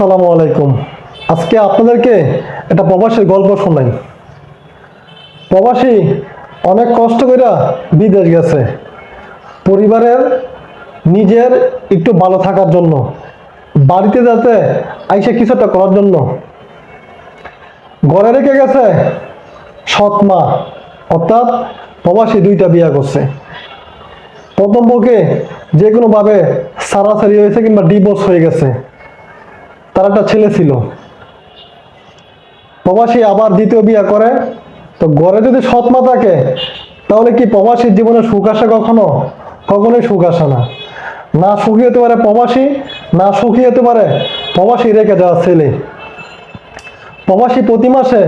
আসসালামু আলাইকুম। আজকে আপনাদেরকে একটা প্রবাসীর গল্প শোনাই। প্রবাসী অনেক কষ্ট করে বিদেশ গেছে। পরিবারের নিজের একটু ভালো থাকার জন্য, বাড়িতে যাতে আইসে কিছু একটা করার জন্য। ঘরে রেখে গেছে সৎ মা অর্থাৎ প্রবাসী দুইটা বিয়া করছে। প্রথম বউকে যে কোনোভাবে সারাসারি হয়েছে কিংবা ডিভোর্স হয়ে গেছে। তার একটা ছেলে ছিল। প্রবাসী আবার দ্বিতীয় বিয়ে করে। তো ঘরে যদি সৎ মা থাকে, তাহলে কি প্রবাসীর জীবনে সুখ আসে কখনো? কখনোই সুখ আসে না। না সুখী হতে পারে প্রবাসী, না সুখী হতে পারে প্রবাসী রেখে যাওয়া ছেলে। প্রবাসী প্রতি মাসে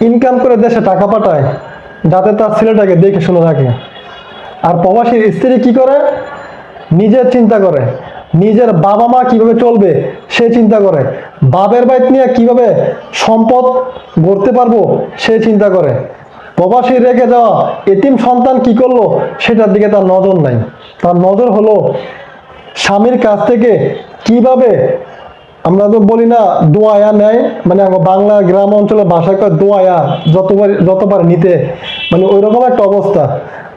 ইনকাম করে দেশে টাকা পাঠায়, যাতে তার ছেলেটাকে দেখে শুনে রাখে। আর প্রবাসীর স্ত্রী কি করে? নিজের চিন্তা করে। নিজের বাবা মা কীভাবে চলবে সে চিন্তা করে। বাবের বাইক নিয়ে কীভাবে সম্পদ গড়তে পারব সে চিন্তা করে। প্রবাসী রেখে যাওয়া এতিম সন্তান কি করল সেটার দিকে তার নজর নাই। তার নজর হলো স্বামীর কাছ থেকে কীভাবে, আমরা তো বলি না দোয়ায়া নেয় মানে বাংলা গ্রাম অঞ্চলে ভাষায় কয় দোয়ায়া যতবার যতবার নিতে। মানে ওই রকম একটা অবস্থা।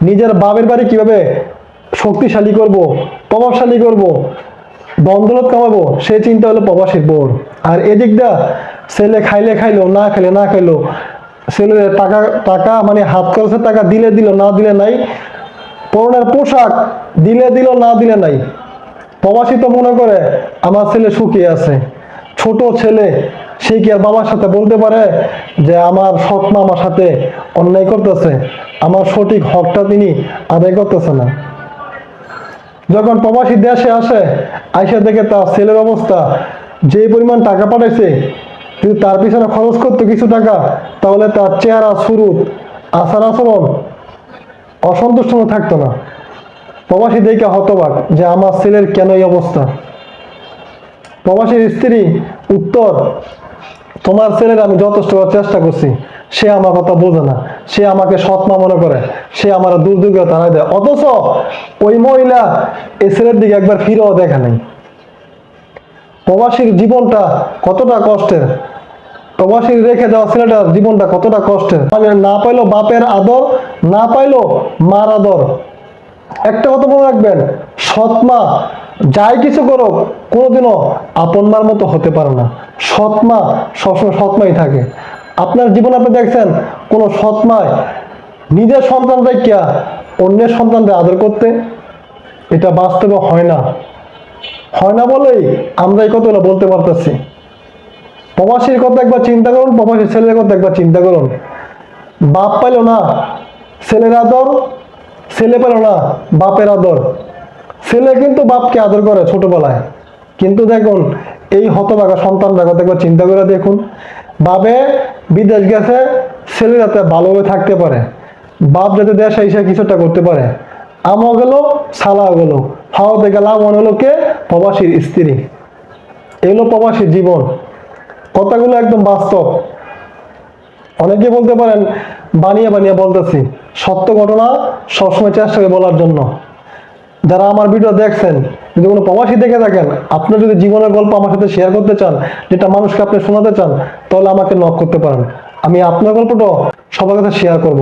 নিজের বাবের বাড়ি কীভাবে শক্তিশালী করব, প্রভাবশালী করব দ্বন্দ্বলত কামাবো সে চিন্তা হলো প্রবাসীর বোর। আর এদিকটা ছেলে খাইলে খাইলো, না খাইলে না খাইলো ছেলে টাকা টাকা মানে হাত খরচের টাকা দিলে দিল, না দিলে নাই, পরনের পোশাক দিলে দিল, না দিলে নাই। প্রবাসী তো মনে করে, আমার ছেলে সুখী আছে। ছোট ছেলে, সে কি আর বাবার সাথে বলতে পারে যে আমার মা আমার সাথে অন্যায় করতেছে? আমার সঠিক হকটা তিনি আদায় করতেছে না। যখন প্রবাসী দেশে আসে, আইসা দেখে তার ছেলের অবস্থা যে পরিমাণ টাকা পাঠাইছে, যদি তার পিছনে খরচ করতো কিছু টাকা, তাহলে তার চেহারা, সুরুত, আচার আচরণ অসন্তুষ্ট থাকতো না। প্রবাসী দেখে হতবাক যে আমার ছেলের কেন এই অবস্থা? প্রবাসীর স্ত্রী, উত্তর, তোমার ছেলের আমি যথেষ্ট চেষ্টা করছি, সে আমার কথা বোঝে না। সে আমাকে সৎমা মনে করে, সে আমার দূর দূর তাড়াই দেয়। অথচ ওই মহিলা ছেলের দিকে একবার ফিরেও দেখা নেই। প্রবাসীর জীবনটা কতটা কষ্টের। প্রবাসী রেখে যাওয়া ছেলেটার জীবনটা কতটা কষ্টের। না পাইলো বাপের আদর, না পাইলো মার আদর। একটা কথা মনে রাখবেন সৎমা যাই কিছু করো কোনোদিনও আপন মার মতো হতে পারে না। সৎমা সবসময় সৎমাই থাকে। আপনার জীবনে আপনি দেখছেন, কোনো সৎমায় নিজের সন্তান দেখিয়া অন্যের সন্তানদের আদর করতে। এটা বাস্তবে হয় না। হয় না বলেই আমরা এই কথাগুলো বলতে পারতেছি। প্রবাসীর কথা একবার চিন্তা করুন, প্রবাসীর ছেলের কথা একবার চিন্তা করুন। বাপ পাইল না, ছেলের আদর, ছেলে পেল না, বাপের আদর। ছেলে কিন্তু বাপকে আদর করে ছোটবেলায়। কিন্তু দেখুন, এই হতভাগা সন্তানরা কথা একবার চিন্তা করে দেখুন বাবে বিদেশ গেছে, ছেলে যাতে ভালোভাবে থাকতে পারে। বাপ যাতে দেশে এসে কিছুটা করতে পারে। আমও গেল, সালাও গেল। হাওয়াতে গেলাম মনে হলো কে? প্রবাসীর স্ত্রী। এগুলো প্রবাসীর জীবন। কথাগুলো একদম বাস্তব। অনেকে বলতে পারেন, বানিয়ে বানিয়ে বলতেছি, সত্য ঘটনা সবসময় চেষ্টা করে বলার জন্য। যারা আমার ভিডিও দেখছেন, যদি কোনো প্রবাসী দেখে থাকেন, আপনার যদি জীবনের গল্প আমার সাথে শেয়ার করতে চান, যেটা মানুষকে আপনি শোনাতে চান, তাহলে আমাকে নক করতে পারেন। আমি আপনার গল্পটাও সবার কাছে শেয়ার করব।